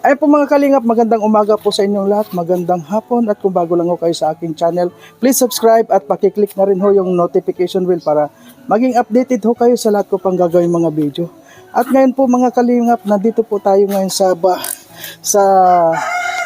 Ay po mga kalingap, magandang umaga po sa inyong lahat, magandang hapon at kung bago lang ho kayo sa aking channel, please subscribe at pakiclick na rin ho yung notification bell para maging updated ho kayo sa lahat ko pang gagawin mga video. At ngayon po mga kalingap, nandito po tayo ngayon sa ba, sa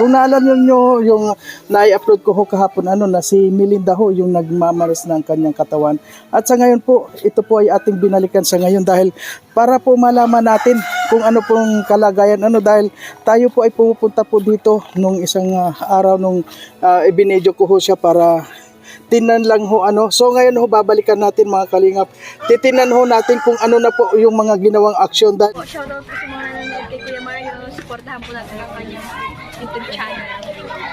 kung naalala nyo yung na-upload ko ho kahapon ano na si Melinda ho yung nagmamaras ng kanyang katawan. At sa ngayon po, ito po ay ating binalikan sa ngayon dahil para po malaman natin kung ano pong kalagayan ano dahil tayo po ay pumupunta po dito nung isang ah, araw nung uh, ibinedyo ko ho siya para tinan lang ho ano. So ngayon ho babalikan natin mga kalingap. Titinan ho natin kung ano na po yung mga ginawang aksyon dahil shoutout po sa mga nanonood kay Kuya Mario. Supportahan po natin ang channel.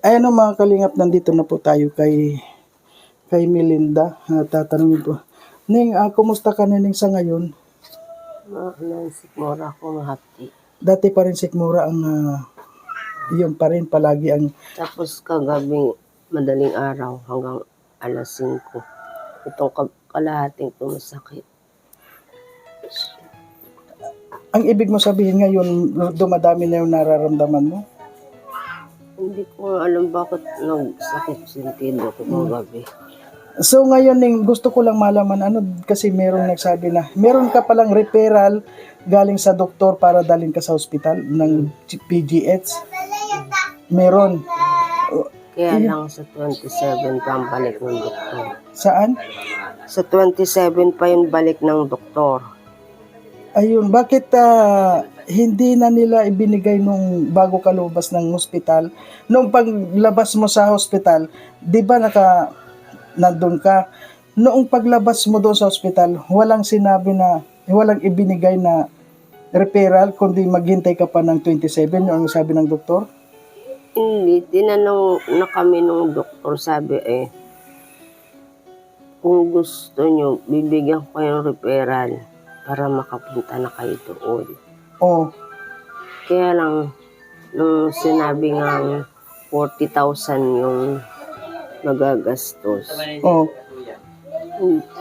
Ayan o mga kalingap, nandito na po tayo kay kay Melinda. Uh, tatanungin po. Ning, ah, kumusta ka na Ning sa ngayon? Nansik mora ko mahati. Dati pa rin sikmura ang ah, yun pa rin palagi ang Tapos kagabi madaling araw hanggang alas 5. Itong ka- kalahating ko masakit. ang ibig mo sabihin ngayon dumadami na yung nararamdaman mo. Hindi ko alam bakit nagsakit sentido ko kagabi. So ngayon Ning, gusto ko lang malaman ano kasi merong nagsabi na meron ka palang referral galing sa doktor para dalhin ka sa ospital ng PGH. Meron. Kaya lang sa 27 pa ang balik ng doktor. Saan? Sa 27 pa yung balik ng doktor. Ayun, bakit ah, hindi na nila ibinigay nung bago ka lumabas ng ospital? Nung paglabas mo sa hospital, di ba naka, nandun ka? Noong paglabas mo doon sa ospital, walang sinabi na, walang ibinigay na referral, kundi maghintay ka pa ng 27, yung sabi ng doktor? Hindi, tinanong na kami nung doktor, sabi eh, kung gusto nyo, bibigyan ko kayong referral para makapunta na kayo doon. Oh, Kaya lang, nung sinabi nga 40,000 yung nagagastos, oh.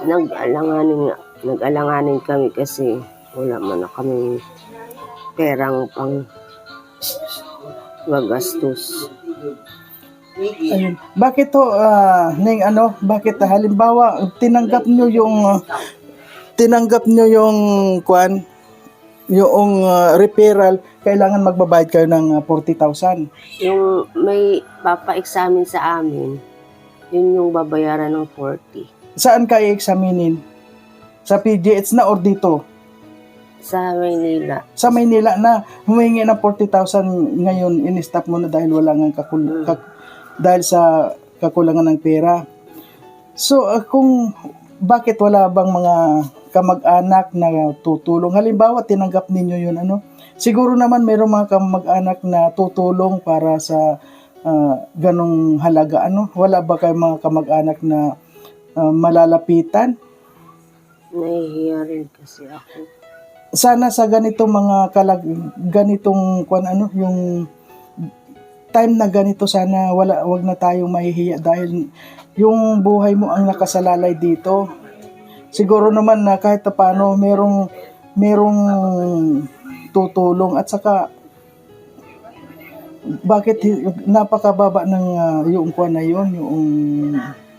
nag-alanganin, nga- nag-alanganin kami kasi wala man na kami perang pang magastos. Ayun. Bakit to, ah, Ning, ano, bakit ah, halimbawa, tinanggap nyo yung, ah, tinanggap nyo yung, kwan, yung ah, referral, kailangan magbabayad kayo ng ah, 40,000. Yung may papa-examine sa amin, yun yung babayaran ng 40. Saan kayo examinin? Sa PGH na or dito? Sa Maynila, Sa Maynila na humingi ng 40,000 ngayon, in-stop mo na dahil wala nga kakul- kak- dahil sa kakulangan ng pera. So, ah, kung bakit wala bang mga kamag-anak na tutulong? Halimbawa, tinanggap ninyo yun, ano? Siguro naman mayroong mga kamag-anak na tutulong para sa ah, ganong halaga, ano? Wala ba kayong mga kamag-anak na ah, malalapitan? nahihiya rin kasi ako. sana sa ganitong mga kalag ganitong kwan ano yung time na ganito sana wala wag na tayong mahihiya dahil yung buhay mo ang nakasalalay dito. Siguro naman na kahit pa paano merong merong tutulong at saka bakit napakababa ng ah, yung kwan na yun yung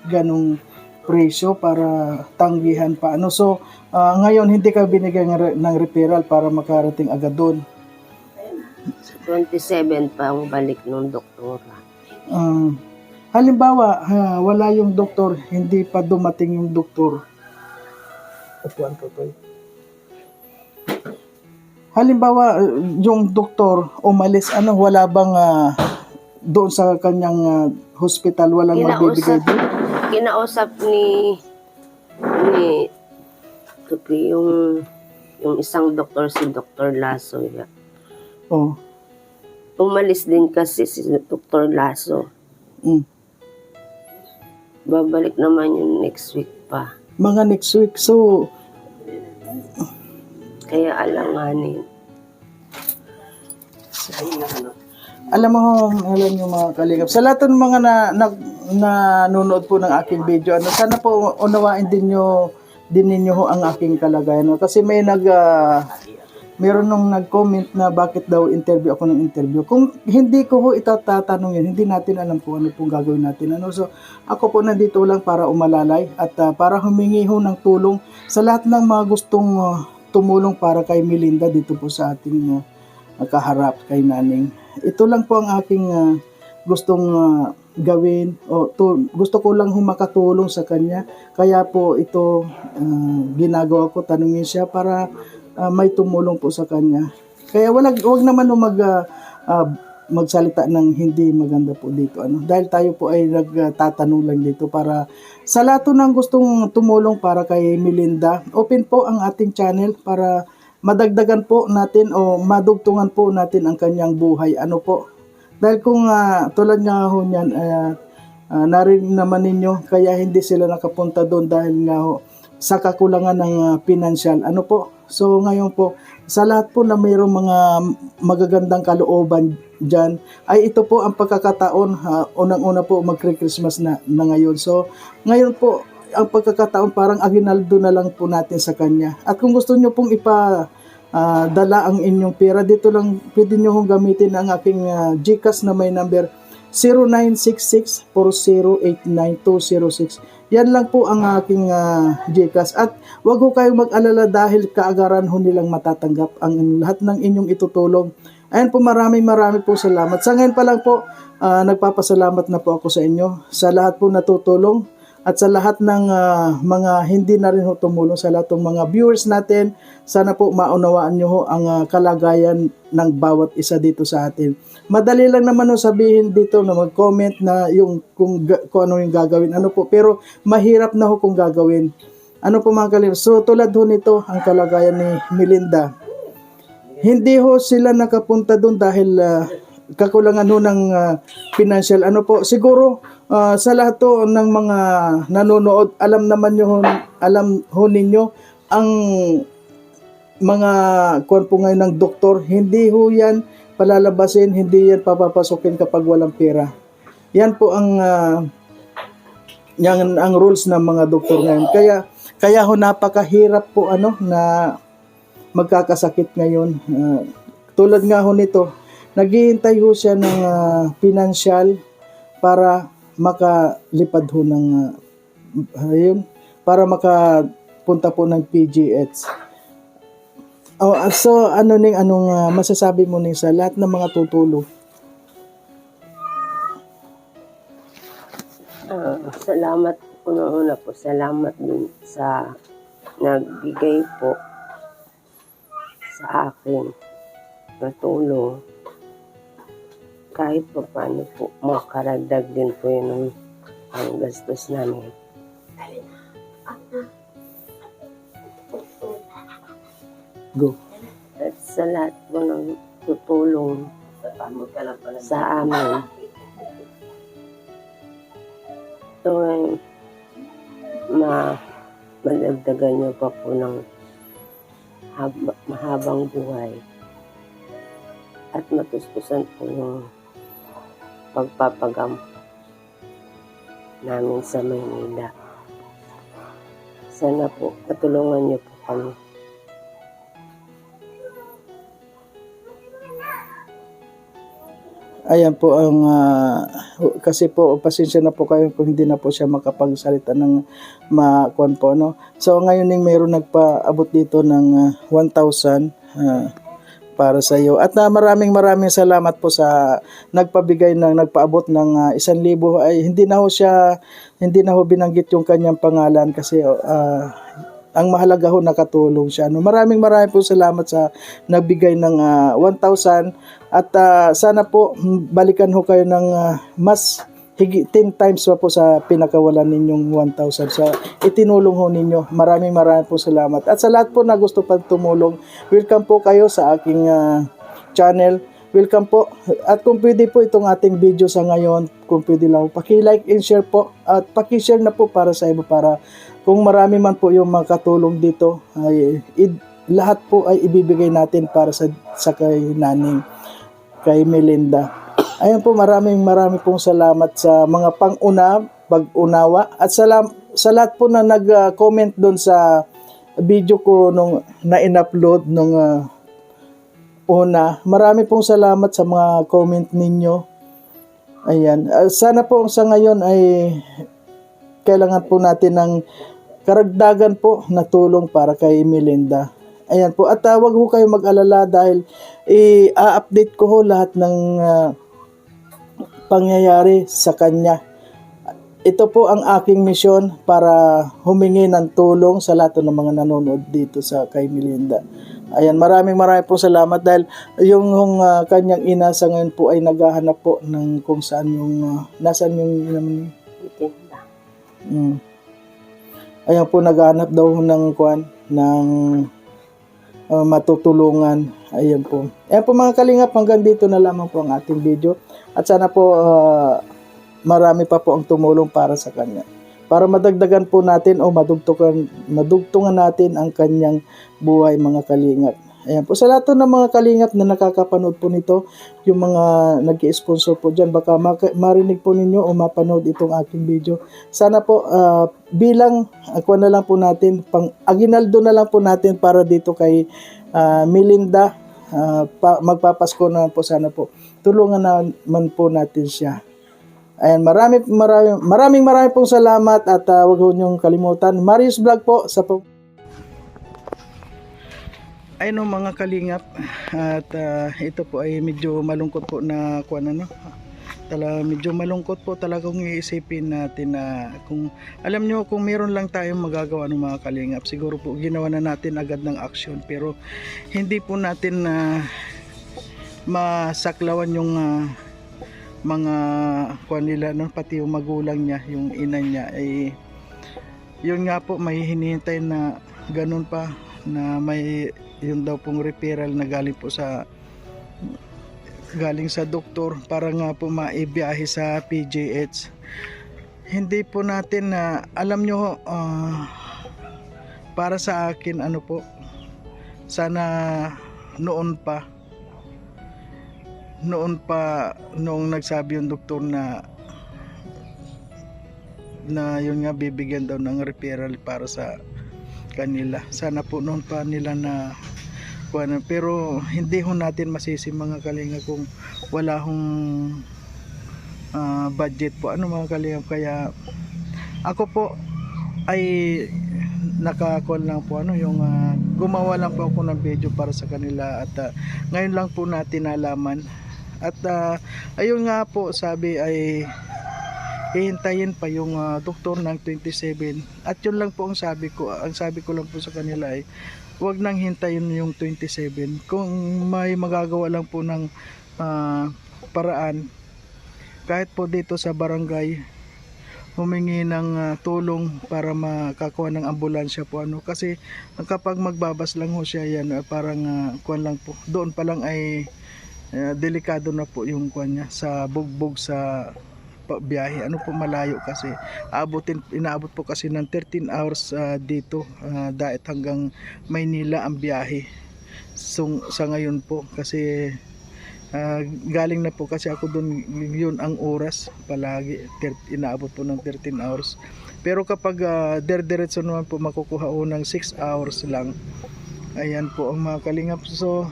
ganong presyo para tanggihan pa ano so ah, ngayon hindi ka binigyan ng, ng referral para makarating agad doon 27 pa ang balik ng doktora. Ah, halimbawa ha, wala yung doktor hindi pa dumating yung doktor upuan ko to halimbawa eh, yung doktor umalis ano wala bang ah, doon sa kanyang ah, hospital walang magbibigay Kinausap, doon kinausap ni ni yung yung isang doktor si Dr. Lasso. oh umalis din kasi si Dr. Lasso. Mm. Babalik naman yun next week pa. Mga next week. So, Kaya alanganin. alam mo, alam nyo mga kalingap, sa lahat ng mga na, na, nanonood po ng aking video, ano, sana po unawain din nyo, din ninyo ho ang aking kalagayan. No? Kasi may nag, ah, meron nung nag-comment na bakit daw interview ako ng interview. Kung hindi ko ho itatatanong yun, hindi natin alam kung ano pong gagawin natin. Ano? So, ako po nandito lang para umalalay at ah, para humingi ho ng tulong sa lahat ng mga gustong ah, tumulong para kay Melinda dito po sa ating ah, kaharap kay Naning. Ito lang po ang aking ah, gustong ah, gawin o to, gusto ko lang humakatulong sa kanya kaya po ito ah, ginagawa ko tanungin siya para ah, may tumulong po sa kanya. Kaya wala wag naman no mag ah, ah, magsalita ng hindi maganda po dito ano. Dahil tayo po ay nagtatanong lang dito para sa lahat po ng gustong tumulong para kay Melinda open po ang ating channel para madagdagan po natin o madugtungan po natin ang kanyang buhay. Ano po? Dahil kung ah, tulad nga ho niyan, uh, narinig naman ninyo, kaya hindi sila nakapunta doon dahil nga ho, sa kakulangan ng ah, pinansyal. Ano po? So ngayon po, sa lahat po na mayroong mga magagandang kalooban dyan, ay ito po ang pagkakataon, ha, unang-una po magkri-Christmas na, na ngayon. So ngayon po, ang pagkakataon parang aginaldo na lang po natin sa kanya. At kung gusto nyo pong ipa ah, dala ang inyong pera. Dito lang pwede nyo hong gamitin ang aking ah, GCash na may number 0966-4089-206. Yan lang po ang aking ah, GCash. At wag ho kayong mag-alala dahil kaagaran ho nilang matatanggap ang lahat ng inyong itutulong. Ayan po maraming maraming po salamat. Sa ngayon pa lang po, ah, nagpapasalamat na po ako sa inyo. Sa lahat po natutulong at sa lahat ng ah, mga hindi na rin ho tumulong sa lahat ng mga viewers natin, sana po maunawaan nyo ho ang ah, kalagayan ng bawat isa dito sa atin. Madali lang naman ho sabihin dito na mag-comment na yung kung, kung ano yung gagawin. Ano po, pero mahirap na ho kung gagawin. Ano po mga kalim? So tulad ho nito ang kalagayan ni Melinda. Hindi ho sila nakapunta doon dahil ah, kakulangan ho ng ah, financial. Ano po, siguro ah, sa lahat to ng mga nanonood, alam naman nyo, alam ho ninyo ang mga kuwan po ngayon ng doktor, hindi ho yan palalabasin, hindi yan papapasukin kapag walang pera. Yan po ang ah, yan ang rules ng mga doktor ngayon. Kaya kaya ho napakahirap po ano na magkakasakit ngayon. Ah, tulad nga ho nito, naghihintay ho siya ng ah, financial para makalipad ho ng ah, ayun, para makapunta po ng PGH. Oh, ah, so ano ning anong ah, masasabi mo ning sa lahat ng mga tutulong? Ah, salamat una-una po. Salamat din sa nagbigay po sa akin na tulong. Kahit pa paano po, makaragdag din po yun ng ang gastos namin. Go. At sa lahat po ng tutulong sa amin. Ito ay ma madagdagan niyo pa po ng haba, mahabang buhay at matuspusan po yung pagpapagam namin sa Maynila. Sana po patulungan niyo po kami. Ayan po ang ah, kasi po pasensya na po kayo kung hindi na po siya makapagsalita ng makuan po no. So ngayon ning mayroon nagpaabot dito ng ah, 1,000 ah, para sa iyo. At ah, maraming maraming salamat po sa nagpabigay ng nagpaabot ng ah, 1,000 ay hindi na ho siya hindi na ho binanggit yung kanyang pangalan kasi ah, ang mahalaga ho nakatulong siya. No, maraming maraming po salamat sa nagbigay ng ah, 1,000 at ah, sana po hmm, balikan ho kayo ng ah, mas higi 10 times pa po sa pinakawalan ninyong 1,000 sa itinulong ho ninyo. Maraming maraming po salamat. At sa lahat po na gusto pa tumulong, welcome po kayo sa aking ah, channel. welcome po. At kung pwede po itong ating video sa ngayon, kung pwede lang, paki-like and share po. At paki-share na po para sa iba para kung marami man po yung makatulong dito, ay i- lahat po ay ibibigay natin para sa, sa kay naning, kay Melinda. Ayun po, maraming maraming pong salamat sa mga pang-una, pag-unawa, at salam, sa lahat po na nag-comment doon sa video ko nung na-in-upload nung ah, una. Marami pong salamat sa mga comment ninyo. Ayan. Ah, sana po sa ngayon ay kailangan po natin ng karagdagan po na tulong para kay Melinda. Ayan po. At uh, wag ho kayo mag-alala dahil i-update ko ho lahat ng ah, pangyayari sa kanya. Ito po ang aking misyon para humingi ng tulong sa lahat ng mga nanonood dito sa kay Melinda. Ayan, maraming maraming po salamat dahil yung, yung ah, kanyang ina sa ngayon po ay naghahanap po ng kung saan yung, ah, nasaan yung ina mo? Mm. Ayan po, naghahanap daw ng kwan, ng uh, matutulungan. Ayan po. Ayan po mga kalingap, hanggang dito na lamang po ang ating video. At sana po uh, marami pa po ang tumulong para sa kanya. Para madagdagan po natin o madugtungan, madugtungan natin ang kanyang buhay mga kalingap. Ayan po. Sa lahat ng mga kalingap na nakakapanood po nito, yung mga nag sponsor po dyan, baka marinig po ninyo o mapanood itong aking video. Sana po ah, bilang ako na lang po natin, pang aginaldo na lang po natin para dito kay ah, Melinda, ah, pa, magpapasko na po sana po. Tulungan naman po natin siya. Ayan, marami, marami, maraming maraming pong salamat at uh, huwag ho kalimutan. Marius Vlog po sa po. Ayun o mga kalingap. At ah, ito po ay medyo malungkot po na kuan ano. Tala, medyo malungkot po talagang iisipin natin na kung alam nyo kung meron lang tayong magagawa ng mga kalingap siguro po ginawa na natin agad ng action pero hindi po natin na masaklawan yung ah, mga kuan nila no? Pati yung magulang niya yung ina niya ay yun nga po may na ganun pa na may yun daw pong referral na galing po sa galing sa doktor para nga po maibiyahe sa PJH hindi po natin na alam nyo ah, para sa akin ano po sana noon pa noon pa noong nagsabi yung doktor na na yun nga bibigyan daw ng referral para sa kanila. Sana po noon pa nila na pero hindi ho natin masisi mga kalinga kung wala hong ah, budget po. Ano mga kalinga? Kaya ako po ay nakakuan lang po ano yung ah, gumawa lang po ako ng video para sa kanila at ah, ngayon lang po natin nalaman. At ah, ayun nga po sabi ay hihintayin pa yung ah, doktor ng 27 at yun lang po ang sabi ko ang sabi ko lang po sa kanila ay wag nang hintayin yung 27 kung may magagawa lang po ng ah, paraan kahit po dito sa barangay humingi ng ah, tulong para makakuha ng ambulansya po ano. Kasi kapag magbabas lang ho siya yan ah, parang uh, kuan lang po. Doon pa lang ay ah, delikado na po yung kuan niya sa bugbog sa biyahe. Ano po malayo kasi. Abutin inaabot po kasi ng 13 hours ah, dito ah, dahil hanggang Maynila ang biyahe. So, sa ngayon po kasi Ah, galing na po kasi ako doon yun ang oras palagi. Inaabot po ng 13 hours. Pero kapag uh, diretso naman po makukuha ko ng 6 hours lang. Ayan po ang mga kalingap. So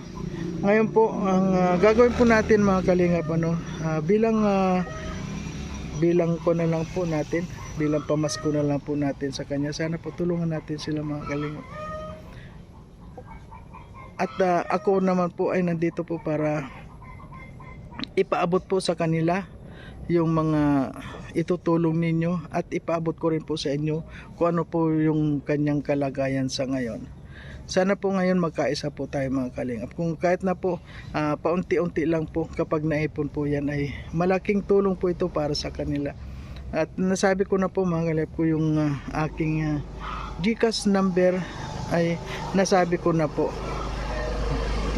ngayon po ang ah, gagawin po natin mga kalingap ano ah, bilang ah, bilang ko na lang po natin bilang pamasko na lang po natin sa kanya sana po tulungan natin sila mga kalingap at ah, ako naman po ay nandito po para ipaabot po sa kanila yung mga itutulong ninyo at ipaabot ko rin po sa inyo kung ano po yung kanyang kalagayan sa ngayon. Sana po ngayon magkaisa po tayo mga kalingap. Kung kahit na po ah, paunti-unti lang po kapag naipon po yan ay malaking tulong po ito para sa kanila. At nasabi ko na po mga kalingap ko yung ah, aking ah, GCash number ay nasabi ko na po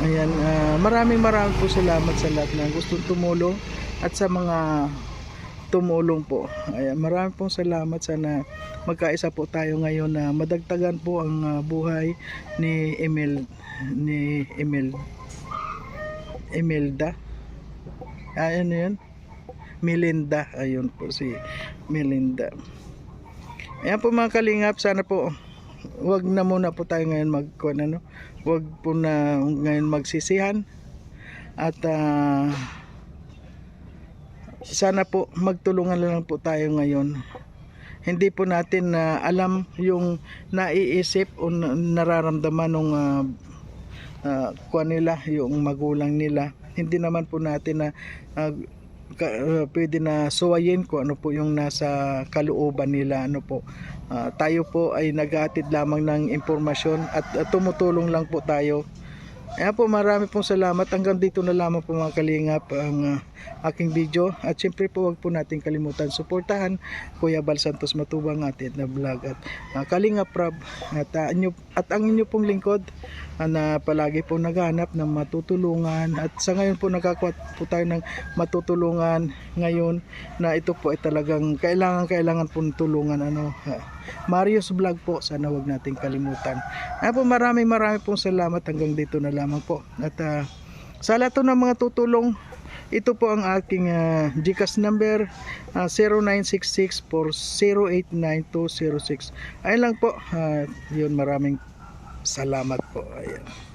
Ayan, ah, maraming maraming po salamat sa lahat ng gustong tumulong at sa mga tumulong po. Ayan, maraming pong salamat sana magkaisa po tayo ngayon na madagtagan po ang ah, buhay ni Emil ni Emil Emelda. Ah, ano yun? Melinda. Ayun po si Melinda. Ayan po mga kalingap, sana po wag na muna po tayo ngayon mag ano, wag po na ngayon magsisihan at ah, sana po magtulungan lang po tayo ngayon. Hindi po natin na alam yung naiisip o na- nararamdaman ng uh, nila yung magulang nila. Hindi naman po natin na ah, ka- ah, pwede na suwayin kung ano po yung nasa kalooban nila ano po. Ah, tayo po ay naghatid lamang ng impormasyon at, at tumutulong lang po tayo Ayan po, marami pong salamat. Hanggang dito na lamang po mga kalingap ang ah, aking video. At syempre po, wag po natin kalimutan suportahan Kuya Bal Santos Matubang atin na vlog at ah, Kalingap Prab at, ah, inyo, at ang inyo pong lingkod ah, na palagi po naghanap ng matutulungan at sa ngayon po nakakuha po tayo ng matutulungan ngayon na ito po ay talagang kailangan kailangan po tulungan ano ah, Marius Vlog po sana wag nating kalimutan Ayan po, maraming maraming pong salamat hanggang dito na lamang po. At ah, sa lahat ng mga tutulong, ito po ang aking uh, GCash number ah, 0966 Ayun lang po. ah, yun, maraming salamat po. Ayan.